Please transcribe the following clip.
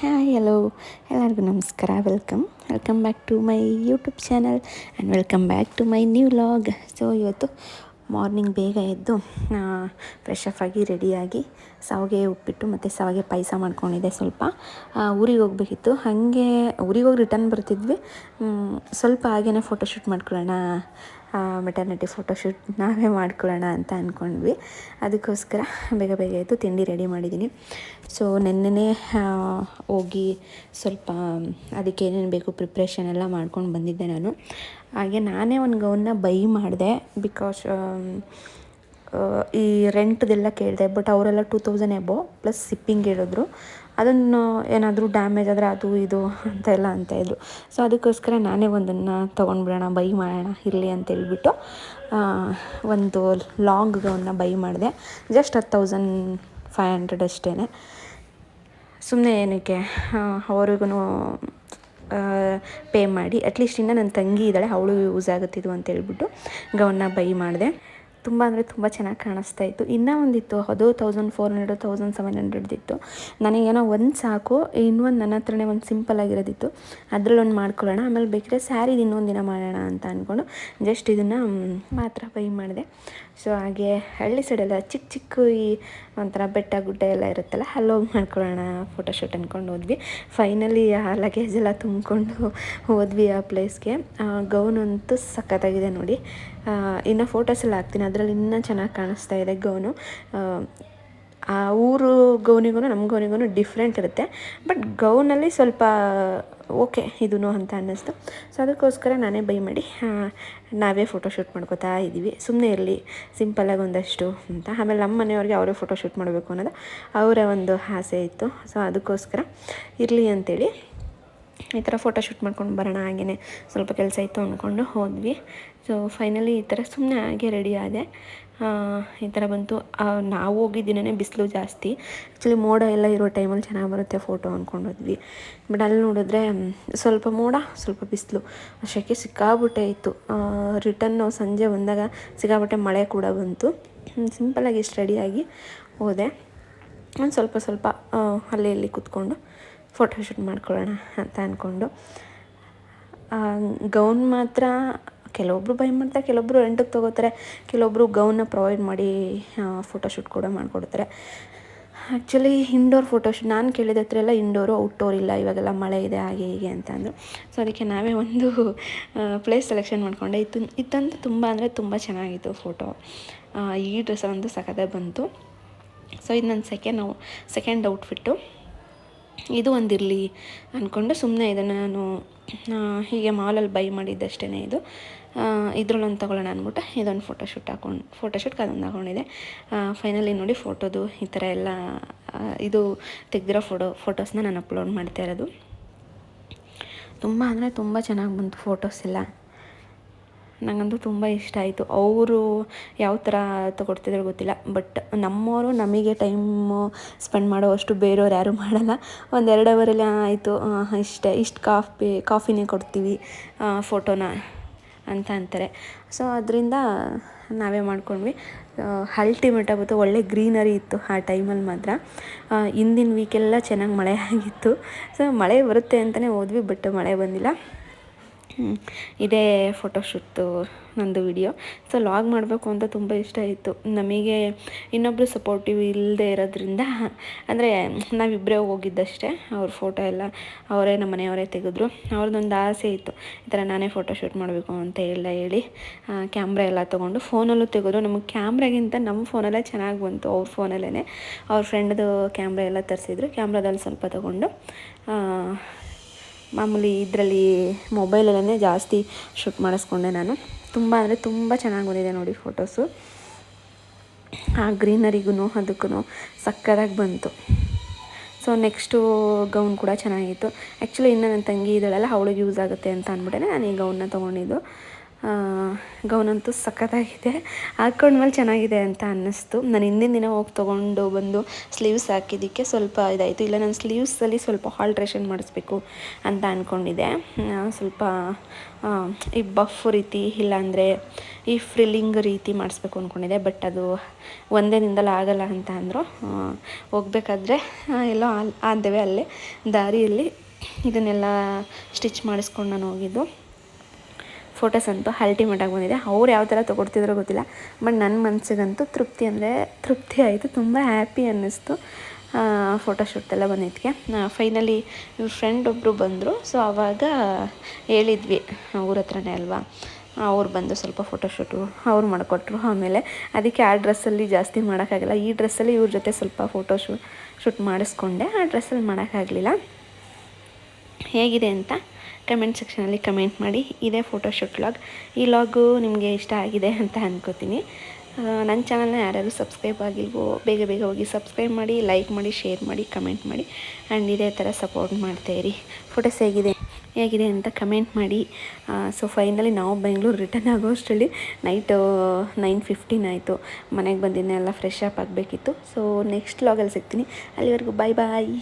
Hi hello ಎಲ್ಲರಿಗೂ ನಮಸ್ಕಾರ. Welcome welcome back to my YouTube channel and welcome back to my new vlog so ಇವತ್ತು morning ಬೇಗ ಎದ್ದು fresh up ಆಗಿ ರೆಡಿಯಾಗಿ ಸಾವಿಗೆ ಉಪ್ಪಿಟ್ಟು ಮತ್ತು ಸಾವಿಗೆ ಪಾಯಸ ಮಾಡ್ಕೊಂಡಿದ್ದೆ ಸ್ವಲ್ಪ. ಊರಿಗೆ ಹೋಗ್ಬೇಕಿತ್ತು. ಹಾಗೆ ಊರಿಗೆ ಹೋಗಿ ರಿಟರ್ನ್ ಬರ್ತಿದ್ವಿ. ಸ್ವಲ್ಪ ಹಾಗೇ ಫೋಟೋಶೂಟ್ ಮಾಡ್ಕೊಳ್ಳೋಣ ಮೆಟರ್ನಿಟಿ ಫೋಟೋಶೂಟ್ ನಾವೇ ಮಾಡ್ಕೊಳ್ಳೋಣ ಅಂತ ಅಂದ್ಕೊಂಡ್ವಿ ಅದಕ್ಕೋಸ್ಕರ ಬೇಗ ಬೇಗ ಆಯಿತು ತಿಂಡಿ ರೆಡಿ ಮಾಡಿದ್ದೀನಿ. ಸೊ ನೆನ್ನೆನೇ ಹೋಗಿ ಸ್ವಲ್ಪ, ಅದಕ್ಕೆ ಏನೇನು ಬೇಕು ಪ್ರಿಪ್ರೇಷನ್ ಎಲ್ಲ ಮಾಡ್ಕೊಂಡು ಬಂದಿದ್ದೆ ನಾನು. ಹಾಗೆ ನಾನೇ ಒಂದು ಗೌನ್ನ ಬೈ ಮಾಡಿದೆ ಬಿಕಾಸ್ ಈ ರೆಂಟ್ದೆಲ್ಲ ಕೇಳಿದೆ ಬಟ್ ಅವರೆಲ್ಲ two thousand above plus shipping ಹೇಳಿದ್ರು ಅದನ್ನು ಏನಾದರೂ ಡ್ಯಾಮೇಜ್ ಆದರೆ ಅದು ಇದು ಅಂತ ಎಲ್ಲ ಅಂತ ಇದ್ರು. ಸೊ ಅದಕ್ಕೋಸ್ಕರ ನಾನೇ ಒಂದನ್ನು ತೊಗೊಂಡ್ಬಿಡೋಣ ಬೈ ಮಾಡೋಣ ಇರಲಿ ಅಂತ ಹೇಳ್ಬಿಟ್ಟು ಆ, ಒಂದು ಲಾಂಗ್ ಗೌನ್ನ ಬೈ ಮಾಡಿದೆ. ಜಸ್ಟ್ ಹತ್ತು ತೌಸಂಡ್ ಫೈವ್ ಹಂಡ್ರೆಡ್ ಅಷ್ಟೇ ಸುಮ್ಮನೆ ಏನಕ್ಕೆ ಅವ್ರಿಗೂ ಪೇ ಮಾಡಿ. ಅಟ್ಲೀಸ್ಟ್ ಇನ್ನು ನನ್ನ ತಂಗಿ ಇದ್ದಾಳೆ ಅವಳು ಯೂಸ್ ಆಗುತ್ತಿದ್ವು ಇದು ಅಂತ ಹೇಳ್ಬಿಟ್ಟು ಗೌನ್ನ ಬೈ ಮಾಡಿದೆ. ತುಂಬ ಅಂದರೆ ತುಂಬ ಚೆನ್ನಾಗಿ ಕಾಣಿಸ್ತಾ ಇತ್ತು. ಇನ್ನೂ ಒಂದಿತ್ತು, ಅದು thousand four hundred thousand seven ಹಂಡ್ರೆಡ್ದಿತ್ತು ನನಗೇನೋ ಒಂದು ಸಾಕು ಇನ್ನೊಂದು ನನ್ನ ಹತ್ರನೇ ಒಂದು ಸಿಂಪಲ್ ಆಗಿರೋದಿತ್ತು. ಅದ್ರಲ್ಲಿ ಒಂದು ಮಾಡ್ಕೊಳ್ಳೋಣ. ಆಮೇಲೆ ಬೇಕಿದ್ರೆ ಸ್ಯಾರಿದು ಇನ್ನೊಂದು ದಿನ ಮಾಡೋಣ ಅಂತ ಅಂದ್ಕೊಂಡು ಜಸ್ಟ್ ಇದನ್ನು ಮಾತ್ರ ಬೈ ಮಾಡಿದೆ. ಸೊ ಹಾಗೆ ಹಳ್ಳಿ ಸೈಡೆಲ್ಲ ಚಿಕ್ಕ ಚಿಕ್ಕ ಈ ಒಂಥರ ಬೆಟ್ಟ ಗುಡ್ಡ ಎಲ್ಲ ಇರುತ್ತಲ್ಲ, ಅಲ್ಲೋಗಿ ಮಾಡ್ಕೊಳ್ಳೋಣ ಫೋಟೋಶೂಟ್ ಅಂದ್ಕೊಂಡು ಹೋದ್ವಿ. ಫೈನಲಿ ಆ ಲಗೇಜ್ ಎಲ್ಲ ತುಂಬಿಕೊಂಡು ಹೋದ್ವಿ ಆ ಪ್ಲೇಸ್ಗೆ ಗೌನ್ ಅಂತೂ ಸಖತ್ತಾಗಿದೆ ನೋಡಿ. ಇನ್ನು ಫೋಟೋಸ್ ಎಲ್ಲ ಹಾಕ್ತೀನಿ. ಅದರಲ್ಲಿ ಇನ್ನೂ ಚೆನ್ನಾಗಿ ಕಾಣಿಸ್ತಾ ಇದೆ ಗೌನು. ಆ, ಊರು ಗೌನಿಗೂ ನಮ್ಮ ಗೌನಿಗೂ ಡಿಫ್ರೆಂಟ್ ಇರುತ್ತೆ. ಬಟ್ ಗೌನಲ್ಲಿ ಸ್ವಲ್ಪ ಓಕೆ ಇದೂ ಅಂತ ಅನ್ನಿಸ್ತು. ಸೊ ಅದಕ್ಕೋಸ್ಕರ ನಾನೇ ಬೈ ಮಾಡಿ ನಾವೇ ನಾವೇ ಫೋಟೋಶೂಟ್ ಮಾಡ್ಕೋತಾ ಇದ್ದೀವಿ ಸುಮ್ಮನೆ ಇರಲಿ ಸಿಂಪಲಾಗಿ ಒಂದಷ್ಟು ಅಂತ. ಆಮೇಲೆ ನಮ್ಮ ಮನೆಯವ್ರಿಗೆ ಅವರೇ ಫೋಟೋಶೂಟ್ ಮಾಡಬೇಕು ಅನ್ನೋದು ಅವರ ಒಂದು ಆಸೆ ಇತ್ತು. ಸೊ ಅದಕ್ಕೋಸ್ಕರ ಇರಲಿ ಅಂತೇಳಿ ಈ ಥರ ಫೋಟೋ ಶೂಟ್ ಮಾಡ್ಕೊಂಡು ಬರೋಣ ಹಾಗೆಯೇ ಸ್ವಲ್ಪ ಕೆಲಸ ಇತ್ತು ಅಂದ್ಕೊಂಡು ಹೋದ್ವಿ. ಸೊ ಫೈನಲಿ ಈ ಥರ ಸುಮ್ಮನೆ ಹಾಗೆ ರೆಡಿ ಆದೆ. ಈ ಥರ ಬಂತು. ನಾವು ಹೋಗಿದ್ದಿನೇ ಬಿಸಿಲು ಜಾಸ್ತಿ. ಆ್ಯಕ್ಚುಲಿ ಮೋಡ ಎಲ್ಲ ಇರೋ ಟೈಮಲ್ಲಿ ಚೆನ್ನಾಗಿ ಬರುತ್ತೆ ಫೋಟೋ ಅಂದ್ಕೊಂಡು ಹೋದ್ವಿ. ಬಟ್ ಅಲ್ಲಿ ನೋಡಿದ್ರೆ ಸ್ವಲ್ಪ ಮೋಡ, ಸ್ವಲ್ಪ ಬಿಸಿಲು. ಶೆಕೆ ಸಿಕ್ಕಾಬಿಟ್ಟೆ ಇತ್ತು. ರಿಟರ್ನ್ ಸಂಜೆ ಬಂದಾಗ ಸಿಕ್ಕಾಬಿಟ್ಟೆ ಮಳೆ ಕೂಡ ಬಂತು. ಸಿಂಪಲಾಗಿ ಇಷ್ಟು ರೆಡಿಯಾಗಿ ಹೋದೆ. ಒಂದು ಸ್ವಲ್ಪ ಸ್ವಲ್ಪ ಅಲ್ಲಿ ಇಲ್ಲಿ ಕೂತ್ಕೊಂಡು ಫೋಟೋಶೂಟ್ ಮಾಡ್ಕೊಳ್ಳೋಣ ಅಂತ ಅಂದ್ಕೊಂಡು ಗೌನ್ ಮಾತ್ರ ಕೆಲವೊಬ್ಬರು ಬೈ ಮಾಡ್ತಾರೆ ಕೆಲವೊಬ್ಬರು ರೆಂಟಿಗೆ ತೊಗೋತಾರೆ ಕೆಲವೊಬ್ಬರು ಗೌನ್ನ ಪ್ರೊವೈಡ್ ಮಾಡಿ ಫೋಟೋಶೂಟ್ ಕೂಡ ಮಾಡಿಕೊಡ್ತಾರೆ. ಆ್ಯಕ್ಚುಲಿ ಇಂಡೋರ್ ಫೋಟೋಶೂಟ್ ನಾನು ಕೇಳಿದ ಹತ್ರ ಎಲ್ಲ ಇಂಡೋರು ಔಟ್ಡೋರ್ ಇಲ್ಲ, ಇವಾಗೆಲ್ಲ ಮಳೆ ಇದೆ, ಹಾಗೆ ಹೀಗೆ ಅಂತ ಅಂದರು. ಸೊ ಅದಕ್ಕೆ ನಾವೇ ಒಂದು ಪ್ಲೇಸ್ ಸೆಲೆಕ್ಷನ್ ಮಾಡಿಕೊಂಡೆ. ಇತ್ತು, ಇತ್ತಂತೂ ತುಂಬ ಅಂದರೆ ತುಂಬ ಚೆನ್ನಾಗಿತ್ತು ಫೋಟೋ ಈ ಡ್ರೆಸ್ ಒಂದು ಸಖತ್ತಾಗಿ ಬಂತು. ಸೊ ಇದು ನನ್ನ ಸೆಕೆಂಡ್ ಸೆಕೆಂಡ್ ಔಟ್ಫಿಟ್ಟು ಇದು ಒಂದಿರಲಿ ಅಂದ್ಕೊಂಡು ಸುಮ್ಮನೆ ಇದನ್ನು ನಾನು ಹೀಗೆ ಮಾಲಲ್ಲಿ ಬೈ ಮಾಡಿದ್ದಷ್ಟೇ ಇದು. ಇದ್ರಲ್ಲೊಂದು ತೊಗೊಳ್ಳೋಣ ಅಂದ್ಬಿಟ್ಟು ಇದೊಂದು ಫೋಟೋಶೂಟ್ ಹಾಕೊಂಡು ಫೋಟೋಶೂಟ್ಗೆ ಅದೊಂದು ಹಾಕೊಂಡಿದೆ ಫೈನಲಿ ನೋಡಿ ಫೋಟೋದು ಈ ಥರ ಎಲ್ಲ ಇದು ತೆಗೆದಿರೋ ಫೋಟೋ ಫೋಟೋಸ್ನ ನಾನು ಅಪ್ಲೋಡ್ ಮಾಡ್ತಾ ಇರೋದು. ತುಂಬ ಅಂದರೆ ತುಂಬ ಚೆನ್ನಾಗಿ ಬಂತು ಫೋಟೋಸ್ ಎಲ್ಲ. ನನಗಂತೂ ತುಂಬ ಇಷ್ಟ ಆಯಿತು. ಅವರು ಯಾವ ಥರ ತಗೊಡ್ತಿದ್ರು ಗೊತ್ತಿಲ್ಲ. ಬಟ್ ನಮ್ಮವರು ನಮಗೆ ಟೈಮು ಸ್ಪೆಂಡ್ ಮಾಡೋ ಅಷ್ಟು ಬೇರೆಯವ್ರು ಯಾರೂ ಮಾಡಲ್ಲ. ಒಂದು ಎರಡು ಅವರಲ್ಲಿ ಆಯಿತು. ಇಷ್ಟೇ, ಇಷ್ಟು ಕಾಫಿ, ಕಾಫಿನೇ ಕೊಡ್ತೀವಿ ಫೋಟೋನ ಅಂತ ಅಂತಾರೆ. ಸೊ, ಅದರಿಂದ ನಾವೇ ಮಾಡ್ಕೊಂಡ್ವಿ. ಅಲ್ಟಿಮೇಟ್ ಆಗುತ್ತೆ ಒಳ್ಳೆ ಗ್ರೀನರಿ ಇತ್ತು ಆ ಟೈಮಲ್ಲಿ ಮಾತ್ರ. ಹಿಂದಿನ ವೀಕೆಲ್ಲ ಚೆನ್ನಾಗಿ ಮಳೆ ಆಗಿತ್ತು. ಸೊ, ಮಳೆ ಬರುತ್ತೆ ಅಂತಲೇ ಹೋದ್ವಿ, ಬಟ್ ಮಳೆ ಬಂದಿಲ್ಲ. ಇದೇ ಫೋಟೋಶೂಟ್ದು ನಂದು ವಿಡಿಯೋ ಸೊ ಲಾಗ್ ಮಾಡಬೇಕು ಅಂತ ತುಂಬ ಇಷ್ಟ ಇತ್ತು ನಮಗೆ ಇನ್ನೊಬ್ಬರು ಸಪೋರ್ಟಿವ್ ಇಲ್ಲದೆ ಇರೋದ್ರಿಂದ, ಅಂದರೆ ನಾವಿಬ್ಬರೇ ಹೋಗಿದ್ದಷ್ಟೇ, ಅವ್ರ ಫೋಟೋ ಎಲ್ಲ ಅವರೇ ನಮ್ಮ ಮನೆಯವರೇ ತೆಗೆದ್ರು. ಅವ್ರದ್ದೊಂದು ಆಸೆ ಇತ್ತು. ಈ ಥರ ನಾನೇ ಫೋಟೋಶೂಟ್ ಮಾಡಬೇಕು ಅಂತ ಎಲ್ಲ ಹೇಳಿ ಕ್ಯಾಮ್ರಾ ಎಲ್ಲ ತೊಗೊಂಡು ಫೋನಲ್ಲೂ ತೆಗೆದ್ರು. ನಮಗೆ ಕ್ಯಾಮ್ರಾಗಿಂತ ನಮ್ಮ ಫೋನಲ್ಲೇ ಚೆನ್ನಾಗಿ ಬಂತು, ಅವ್ರ ಫೋನಲ್ಲೇ ಅವ್ರ ಫ್ರೆಂಡ್ದು ಕ್ಯಾಮ್ರಾ ಎಲ್ಲ ತರಿಸಿದ್ರು. ಕ್ಯಾಮ್ರಾದಲ್ಲಿ ಸ್ವಲ್ಪ ತೊಗೊಂಡು ಮಾಮೂಲಿ ಇದರಲ್ಲಿ ಮೊಬೈಲಲ್ಲೇ ಜಾಸ್ತಿ ಶೂಟ್ ಮಾಡಿಸ್ಕೊಂಡೆ ನಾನು. ತುಂಬ ಅಂದರೆ ತುಂಬ ಚೆನ್ನಾಗಿ ಬಂದಿದೆ ನೋಡಿ ಫೋಟೋಸು. ಆ ಗ್ರೀನರಿಗೂ ಅದಕ್ಕೂ ಸಕ್ಕತ್ತಾಗಿ ಬಂತು. ಸೊ ನೆಕ್ಸ್ಟು ಗೌನ್ ಕೂಡ ಚೆನ್ನಾಗಿತ್ತು. ಆ್ಯಕ್ಚುಲಿ ಇನ್ನು ನನ್ನ ತಂಗಿ ಇದ್ದಾಳಲ್ಲ, ಅವಳಿಗೆ ಯೂಸ್ ಆಗುತ್ತೆ ಅಂತ ಅಂದ್ಬಿಟ್ಟೆ ನಾನು ಈ ಗೌನ್ನ ತೊಗೊಂಡಿದ್ದು. ಗೌನ್ ಅಂತೂ ಸಖತ್ತಾಗಿದೆ. ಹಾಕ್ಕೊಂಡ್ಮೇಲೆ ಚೆನ್ನಾಗಿದೆ ಅಂತ ಅನ್ನಿಸ್ತು. ನಾನು ಹಿಂದಿನ ದಿನ ಹೋಗಿ ತೊಗೊಂಡು ಬಂದು ಸ್ಲೀವ್ಸ್ ಹಾಕಿದ್ದಕ್ಕೆ ಸ್ವಲ್ಪ ಇದಾಯಿತು. ಇಲ್ಲ, ನಾನು ಸ್ಲೀವ್ಸಲ್ಲಿ ಸ್ವಲ್ಪ ಆಲ್ಟ್ರೇಷನ್ ಮಾಡಿಸ್ಬೇಕು ಅಂತ ಅಂದ್ಕೊಂಡಿದ್ದೆ ಸ್ವಲ್ಪ ಈ ಬಫ್ ರೀತಿ, ಇಲ್ಲಾಂದರೆ ಈ ಫ್ರಿಲ್ಲಿಂಗ್ ರೀತಿ ಮಾಡಿಸ್ಬೇಕು ಅಂದ್ಕೊಂಡಿದ್ದೆ ಬಟ್ ಅದು ಒಂದೇ ದಿನದಲ್ಲಿ ಆಗಲ್ಲ ಅಂತ ಅಂದರು. ಹೋಗ್ಬೇಕಾದ್ರೆ ಎಲ್ಲೋ ಆದ್ದೇವೆ ಅಲ್ಲೇ ದಾರಿಯಲ್ಲಿ ಇದನ್ನೆಲ್ಲ ಸ್ಟಿಚ್ ಮಾಡಿಸ್ಕೊಂಡು ನಾನು ಹೋಗಿದ್ದು. ಫೋಟೋಸ್ ಅಂತೂ ಅಲ್ಟಿಮೇಟಾಗಿ ಬಂದಿದೆ. ಅವ್ರು ಯಾವ ಥರ ತೊಗೊಡ್ತಿದ್ರೋ ಗೊತ್ತಿಲ್ಲ. ಬಟ್ ನನ್ನ ಮನಸ್ಸಿಗಂತೂ ತೃಪ್ತಿ ಅಂದರೆ ತೃಪ್ತಿ ಆಯಿತು. ತುಂಬ ಹ್ಯಾಪಿ ಅನ್ನಿಸ್ತು ಫೋಟೋಶೂಟ್ ಎಲ್ಲ ಬಂದಿದ್ದಕ್ಕೆ ಫೈನಲಿ ಫ್ರೆಂಡ್ ಒಬ್ಬರು ಬಂದರು. ಸೊ ಆವಾಗ ಹೇಳಿದ್ವಿ, ಊರ ಹತ್ರನೇ ಅಲ್ವಾ? ಅವ್ರು ಬಂದು ಸ್ವಲ್ಪ ಫೋಟೋಶೂಟು ಅವ್ರು ಮಾಡಿಕೊಟ್ರು. ಆಮೇಲೆ ಅದಕ್ಕೆ ಆ ಡ್ರೆಸ್ಸಲ್ಲಿ ಜಾಸ್ತಿ ಮಾಡೋಕ್ಕಾಗಲ್ಲ. ಈ ಡ್ರೆಸ್ಸಲ್ಲಿ ಇವ್ರ ಜೊತೆ ಸ್ವಲ್ಪ ಫೋಟೋ ಶೂ ಶೂಟ್ ಮಾಡಿಸ್ಕೊಂಡೆ. ಆ ಡ್ರೆಸ್ಸಲ್ಲಿ ಮಾಡೋಕ್ಕಾಗಲಿಲ್ಲ. ಹೇಗಿದೆ ಅಂತ ಕಮೆಂಟ್ ಸೆಕ್ಷನಲ್ಲಿ ಕಮೆಂಟ್ ಮಾಡಿ, ಇದೇ ಫೋಟೋಶೂಟ್ ಲಾಗ್ ಈ ಲಾಗು ನಿಮಗೆ ಇಷ್ಟ ಆಗಿದೆ ಅಂತ ಅಂದ್ಕೋತೀನಿ ನನ್ನ ಚಾನಲ್ನ ಯಾರ್ಯಾರು ಸಬ್ಸ್ಕ್ರೈಬ್ ಆಗಿಲ್ವೋ, ಬೇಗ ಬೇಗ ಹೋಗಿ ಸಬ್ಸ್ಕ್ರೈಬ್ ಮಾಡಿ ಲೈಕ್ ಮಾಡಿ ಶೇರ್ ಮಾಡಿ ಕಮೆಂಟ್ ಮಾಡಿ ಆ್ಯಂಡ್ ಇದೇ ಥರ ಸಪೋರ್ಟ್ ಮಾಡ್ತಾಯಿರಿ ಫೋಟೋಸ್ ಹೇಗಿದೆ ಹೇಗಿದೆ ಅಂತ ಕಮೆಂಟ್ ಮಾಡಿ. ಸೊ ಫೈನಲಿ ನಾವು ಬೆಂಗಳೂರು ರಿಟರ್ನ್ ಆಗೋ ಅಷ್ಟರಲ್ಲಿ ನೈಟು ನೈನ್ ಫಿಫ್ಟೀನ್ ಆಯಿತು. ಮನೆಗೆ ಬಂದಿದ್ದೆಲ್ಲ ಫ್ರೆಶ್ ಅಪ್ ಆಗಬೇಕಿತ್ತು. ಸೊ ನೆಕ್ಸ್ಟ್ ಲಾಗಲ್ಲಿ ಸಿಗ್ತೀನಿ. ಅಲ್ಲಿವರೆಗೂ ಬಾಯ್ ಬಾಯ್